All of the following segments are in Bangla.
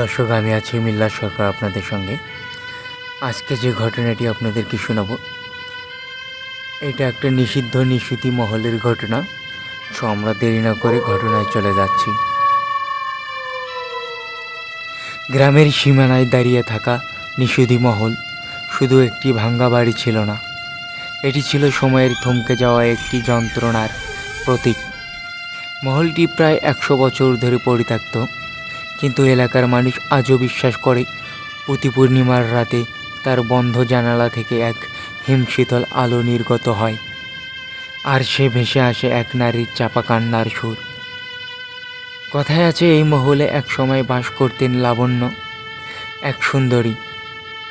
দর্শক, আমি আছি মিল্লা সরকার আপনাদের সঙ্গে। আজকে যে ঘটনাটি আপনাদেরকে শোনাবো, এটা একটা নিষিদ্ধ নিশুতি মহলের ঘটনা। সো আমরা দেরি না করে ঘটনায় চলে যাচ্ছি। গ্রামের সীমানায় দাঁড়িয়ে থাকা নিষুধি মহল শুধু একটি ভাঙ্গা বাড়ি ছিল না। এটি ছিল সময়ের থমকে যাওয়া একটি যন্ত্রণার প্রতীক। মহলটি প্রায় একশো বছর ধরে পরিত্যক্ত। কিন্তু এলাকার মানুষ আজও বিশ্বাস করে, প্রতি পূর্ণিমার রাতে তার বন্ধ জানালা থেকে এক হিমশীতল আলো নির্গত হয়। আর সে ভেসে আসে এক নারীর চাপা কান্নার সুর। কথায় আছে, এই মহলে এক সময় বাস করতেন লাবণ্য, এক সুন্দরী।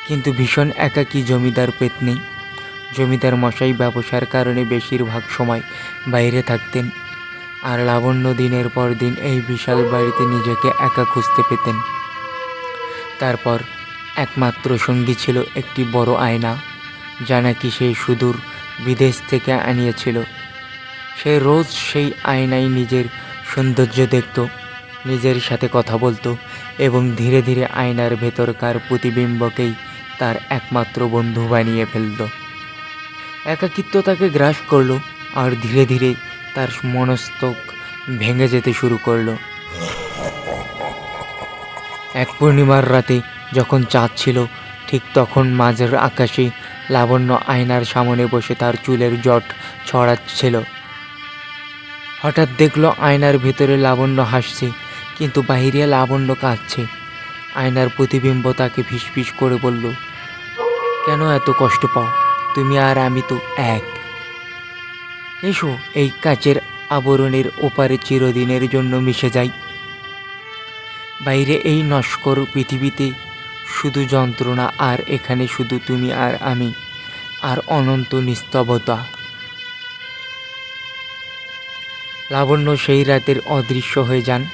কিন্তু ভীষণ একাকী জমিদার পেতনি। জমিদার মশাই ব্যবসার কারণে বেশিরভাগ সময় বাইরে থাকতেন। আর লাবণ্য দিনের পর দিন এই বিশাল বাড়িতে নিজেকে একা খুঁজতে পেতেন। তারপর একমাত্র সঙ্গী ছিল একটি বড় আয়না, যা নাকি সেই সুদূর বিদেশ থেকে আনিয়েছিল। সে রোজ সেই আয়নায় নিজের সৌন্দর্য দেখত, নিজের সাথে কথা বলতো এবং ধীরে ধীরে আয়নার ভেতরকার প্রতিবিম্বকেই তার একমাত্র বন্ধু বানিয়ে ফেলত। একাকিত্ব তাকে গ্রাস করল আর ধীরে ধীরে তার মনস্তক ভেঙে যেতে শুরু করল। এক পূর্ণিমার রাতে যখন চাঁদ ছিল, ঠিক তখন মাঝের আকাশে লাবণ্য আয়নার সামনে বসে তার চুলের জট ছড়াচ্ছিল। হঠাৎ দেখল আয়নার ভেতরে লাবণ্য হাসছে, কিন্তু বাহিরে লাবণ্য কাঁদছে। আয়নার প্রতিবিম্ব তাকে ফিসফিস করে বলল, কেন এত কষ্ট পাও? তুমি আর আমি তো এক। এসো, এই কাচের আবরণের ওপারে চিরদিনের জন্য মিশে যাই। বাইরে এই নস্কর পৃথিবীতে শুধু যন্ত্রণা আর এখানে শুধু তুমি আর আমি, আর অনন্ত নিস্তবতা। লাবণ্য সেই রাতের অদৃশ্য হয়ে যান।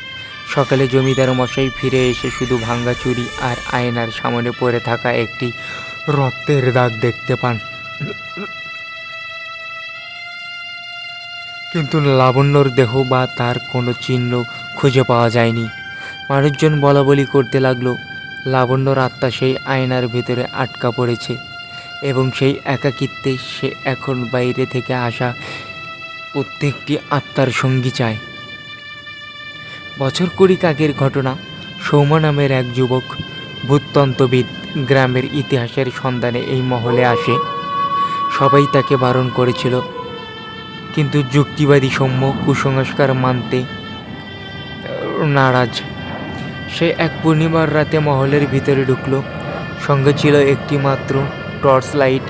সকালে জমিদার মশাই ফিরে এসে শুধু ভাঙ্গা চুরি আর আয়নার সামনে পড়ে থাকা একটি রক্তের দাগ দেখতে পান। কিন্তু লাবণ্যর দেহ বা তার কোনো চিহ্ন খুঁজে পাওয়া যায়নি। মানুষজন বলা বলি করতে লাগল, লাবণ্যর আত্মা সেই আয়নার ভেতরে আটকা পড়েছে এবং সেই একাকিত্বে সে এখন বাইরে থেকে আসা প্রত্যেকটি আত্মার সঙ্গী চায়। বছর কুড়ি আগের ঘটনা, সৌম্য নামের এক যুবক ভূততন্ত্রবিদ গ্রামের ইতিহাসের সন্ধানে এই মহলে আসে। সবাই তাকে বারণ করেছিল কিন্তু যুক্তিবাদী সৌম্য কুসংস্কার মানতে নারাজ। সে এক পূর্ণিমার রাতে মহলের ভিতরে ঢুকলো। সঙ্গে ছিল একটি মাত্র টর্চ লাইট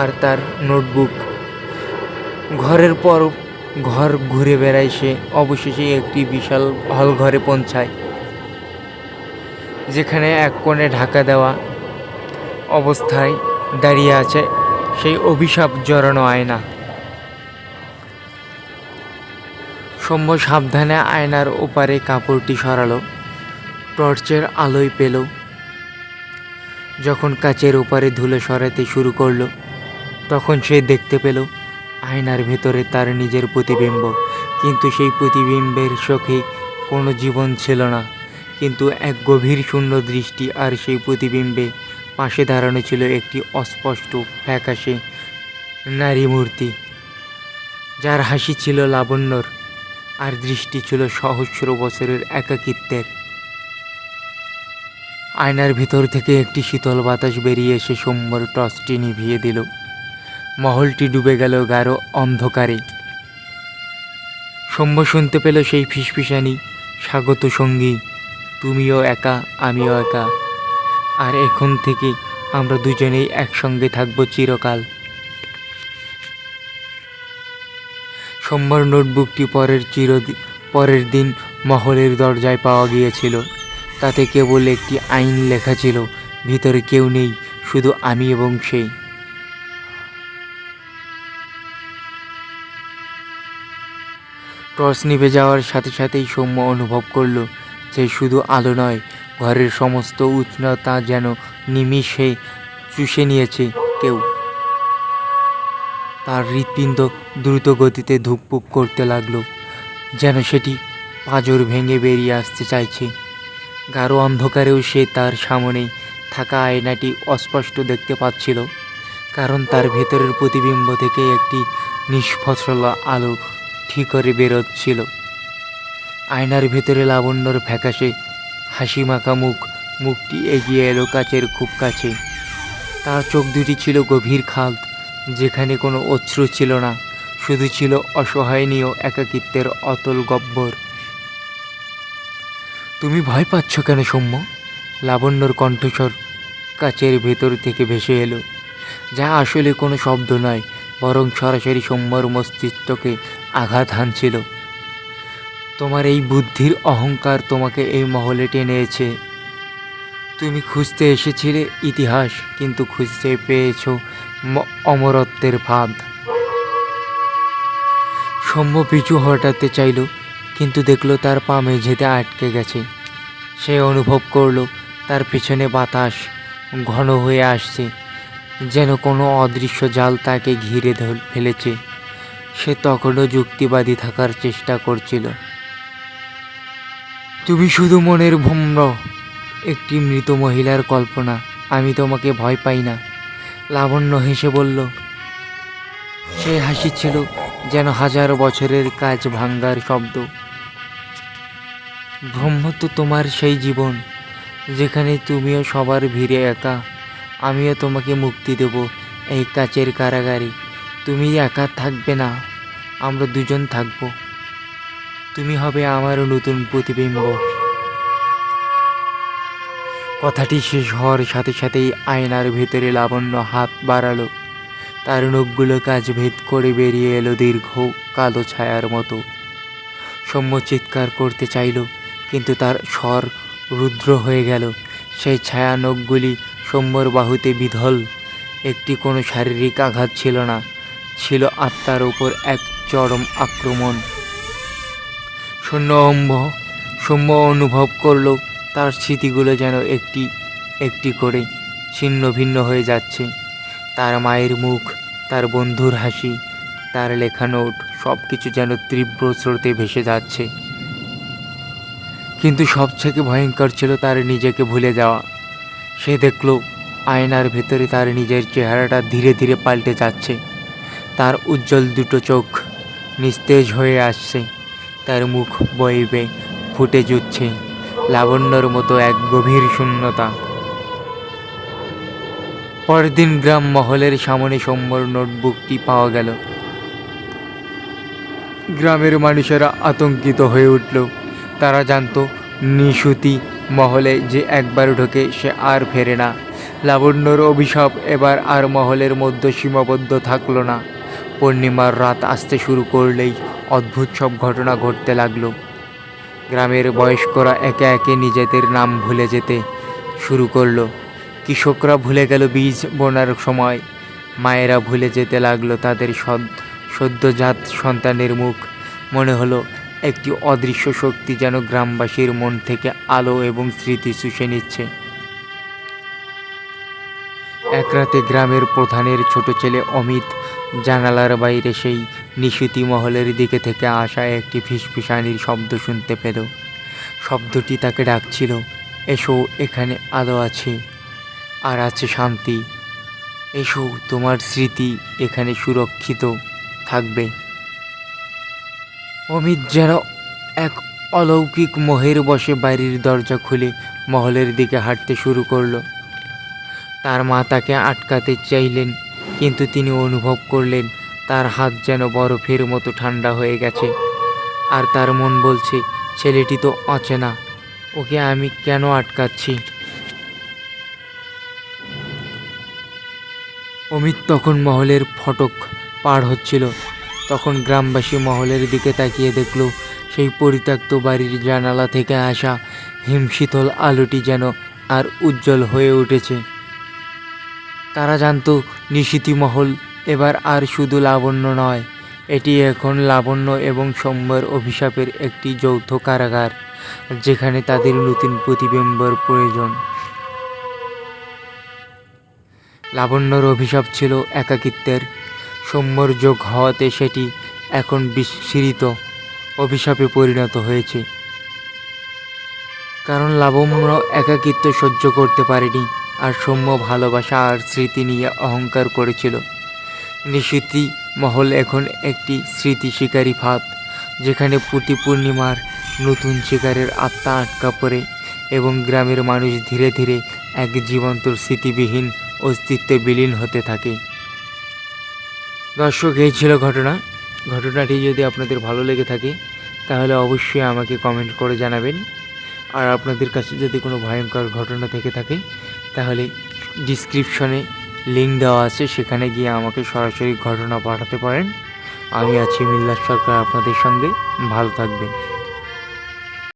আর তার নোটবুক। ঘরের পর ঘর ঘুরে বেড়ায় সে। অবশেষে একটি বিশাল হল ঘরে পৌঁছায়, যেখানে এক কোণে ঢাকা দেওয়া অবস্থায় দাঁড়িয়ে আছে। সেই অভিশাপ জড়ানো আয়না। সৌম্য সাবধানে আয়নার ওপারে কাপড়টি সরালো, টর্চের আলোয় পেল। যখন কাচের ওপারে ধুলো সরাতে শুরু করল, তখন সে দেখতে পেল আয়নার ভেতরে তার নিজের প্রতিবিম্ব। কিন্তু সেই প্রতিবিম্বের চোখে কোনো জীবন ছিল না, কিন্তু এক গভীর শূন্য দৃষ্টি আর সেই প্রতিবিম্বে পাশে দাঁড়ানো ছিল একটি অস্পষ্ট, ফ্যাকাশে নারী মূর্তি, যার হাসি ছিল লাবণ্যর। আর দৃষ্টি ছিল সহস্র বছরের একাকিত্বের। আয়নার ভিতর থেকে একটি শীতল বাতাস বেরিয়ে এসে সোমবার টসটি নিভিয়ে দিল। মহলটি ডুবে গেল গাঢ় অন্ধকারে। সৌম্য শুনতে পেল সেই ফিসফিসানি, স্বাগত সঙ্গী, তুমিও একা, আমিও একা। আর এখন থেকে আমরা দুজনেই একসঙ্গে থাকব চিরকাল। সোমবার নোটবুকটি পরের চির পরের দিন মহলের দরজায় পাওয়া গিয়েছিল। তাতে কেবল একটি আইন লেখা ছিল, ভিতরে কেউ নেই, শুধু আমি এবং সেই টর্চ নিভে যাওয়ার সাথে সাথেই সৌম্য অনুভব করল যে শুধু আলো নয়, ঘরের সমস্ত উষ্ণতা যেন নিমিষে চুষে নিয়েছে কেউ। তার হৃৎপিণ্ড দ্রুত গতিতে ধুকপুক করতে লাগল, যেন সেটি পাঁজর ভেঙে বেরিয়ে আসতে চাইছে। গাঢ় অন্ধকারেও সে তার সামনে থাকা আয়নাটি অস্পষ্ট দেখতে পাচ্ছিল, কারণ তার ভেতরের প্রতিবিম্ব থেকে একটি নিষ্ফসল আলো ঠিক করে বেরোচ্ছিল। আয়নার ভেতরে লাবণ্যর ফ্যাকাশে হাসি মাখা মুখ মুখটি এগিয়ে এলো কাচের খুব কাছে। তার চোখ দুটি ছিল গভীর খাল যেখানে কোনো অশ্রু ছিল না, শুধু ছিল অসহায়নীয় একাকিত্বের অতল গব্বর। তুমি ভয় পাচ্ছ কেন সৌম্য? লাবণ্যর কণ্ঠস্বর কাচের ভেতর থেকে ভেসে এলো। যা আসলে কোনো শব্দ নয়, বরং সরাসরি সৌম্যর মস্তিষ্ককে আঘাত হানছিল। তোমার এই বুদ্ধির অহংকার তোমাকে এই মহলে টেনেছে তুমি খুঁজতে এসেছিলে ইতিহাস, কিন্তু খুঁজতে পেয়েছ অমরত্বের ফাঁদ। সৌম্য পিছু হটাতে চাইল, কিন্তু দেখল তার পা মেঝেতে আটকে গেছে। সে অনুভব করল, তার পিছনে বাতাস ঘন হয়ে আসছে, যেন কোনো অদৃশ্য জাল তাকে ঘিরে ফেলেছে। সে তখনও যুক্তিবাদী থাকার চেষ্টা করছিল। তুমি শুধু মনের ভ্রম্র একটি মৃত মহিলার কল্পনা, আমি তোমাকে ভয় পাই না। লাবণ্য হেসে বলল, সে হাসি ছিল যেন হাজার বছরের কাজ ভাঙ্গার শব্দ। ব্রহ্ম তো তোমার সেই জীবন, যেখানে তুমিও সবার ভিড়ে একা, আমিও তোমাকে মুক্তি দেব এই কাচের কারাগারে। তুমি একা থাকবে না, আমরা দুজন থাকব। তুমি হবে আমার নতুন প্রতিবিম্ব। কথাটি শেষ হওয়ার সাথে সাথেই আয়নার ভেতরে লাবণ্য হাত বাড়ালো। তার নখগুলো কাজ ভেদ করে বেরিয়ে এলো দীর্ঘ কালো ছায়ার মতো। সৌম্য চিৎকার করতে চাইল, কিন্তু তার স্বর রুদ্র হয়ে গেল। সেই ছায়া নখগুলি সৌম্যর বাহুতে বিধল। একটি কোনো শারীরিক আঘাত ছিল না, ছিল আত্মার ওপর এক চরম আক্রমণ। শূন্য অম্ভ, সৌম্য অনুভব করল তার স্মৃতিগুলো যেন একটি একটি করে ছিন্ন ভিন্ন হয়ে যাচ্ছে। তার মায়ের মুখ, তার বন্ধুর হাসি, তার লেখা নোট সব কিছু যেন তীব্র স্রোতে ভেসে যাচ্ছে। কিন্তু সবথেকে ভয়ঙ্কর ছিল তার নিজেকে ভুলে যাওয়া। সে দেখল, আয়নার ভেতরে তার নিজের চেহারাটা ধীরে ধীরে পাল্টে যাচ্ছে। তার উজ্জ্বল দুটো চোখ নিস্তেজ হয়ে আসছে। তার মুখ বইবে, ফুটে জুটছে। লাবণ্যর মতো এক গভীর শূন্যতা। পরের দিন গ্রাম মহলের সামনে সৌম্যর নোটবুকটি পাওয়া গেল। গ্রামের মানুষেরা আতঙ্কিত হয়ে উঠল। তারা জানতো, নিশুতি মহলে যে একবার ঢোকে সে আর ফেরে না। লাবণ্যর অভিশাপ এবার আর মহলের মধ্যে সীমাবদ্ধ থাকল না। পূর্ণিমার রাত আসতে শুরু করলেই অদ্ভুত সব ঘটনা ঘটতে লাগল। গ্রামের বয়স্করা একে একে নিজেদের নাম ভুলে যেতে শুরু করল। কৃষকরা ভুলে গেল বীজ বোনার সময়। মায়েরা ভুলে যেতে লাগল তাদের সদ, সদ্যজাত সন্তানের মুখ। মনে হলো একটি অদৃশ্য শক্তি যেন গ্রামবাসীর মন থেকে আলো এবং স্মৃতি শুষে নিচ্ছে। এক রাতে গ্রামের প্রধানের ছোট ছেলে অমিত জানালার বাইরে সেই নিশুতি মহলের দিকে থেকে আসা একটি ফিসফিসানির শব্দ শুনতে পেল। শব্দটি তাকে ডাকছিল, এসো, এখানে আলো আছে, আর আছে শান্তি। এসো, তোমার স্মৃতি এখানে সুরক্ষিত থাকবে। অমিত যেন এক অলৌকিক মোহের বসে বাড়ির দরজা খুলে মহলের দিকে হাঁটতে শুরু করল। তার মা তাকে আটকাতে চাইলেন কিন্তু তিনি অনুভব করলেন, তার হাত যেন বরফের মতো ঠান্ডা হয়ে গেছে। আর তার মন বলছে, ছেলেটি তো অচেনা, ওকে আমি কেন আটকাচ্ছি? অমিত তখন মহলের ফটক পার হচ্ছিল। তখন গ্রামবাসী মহলের দিকে তাকিয়ে দেখল, সেই পরিত্যক্ত বাড়ির জানালা থেকে আসা হিমশীতল আলোটি যেন আর উজ্জ্বল হয়ে উঠেছে। তারা জানতো নিশীতি মহল এবার আর শুধু লাবণ্য নয়, এটি এখন লাবণ্য এবং সৌম্যর অভিশাপের একটি যৌথ কারাগার, যেখানে তাদের নতুন প্রতিবিম্বর প্রয়োজন। লাবণ্যর অভিশাপ ছিল একাকিত্বের সৌম্যর যোগ হওয়াতে সেটি এখন বিস্মৃত অভিশাপে পরিণত হয়েছে। কারণ লাবণ্য একাকিত্ব সহ্য করতে পারেনি। আর সৌম্য ভালোবাসা আর স্মৃতি নিয়ে অহংকার করেছিল। নিশুতি মহল এখন একটি স্মৃতি শিকারী ফাঁদ, যেখানে প্রতি পূর্ণিমার নতুন শিকারের আত্মা আটকা পড়ে এবং গ্রামের মানুষ ধীরে ধীরে এক জীবন্ত স্মৃতিবিহীন অস্তিত্বে বিলীন হতে থাকে। দর্শক, এই ছিল ঘটনা। ঘটনাটি যদি আপনাদের ভালো লেগে থাকে, তাহলে অবশ্যই আমাকে কমেন্ট করে জানাবেন। আর আপনাদের কাছে যদি কোনো ভয়ঙ্কর ঘটনা থেকে থাকে তাহলে ডিসক্রিপশনে লিঙ্ক দেওয়া আছে, সেখানে গিয়ে আমাকে সরাসরি ঘটনা পাঠাতে পারেন। আমি আছি মিল্লাস সরকার আপনাদের সঙ্গে। ভালো থাকবেন।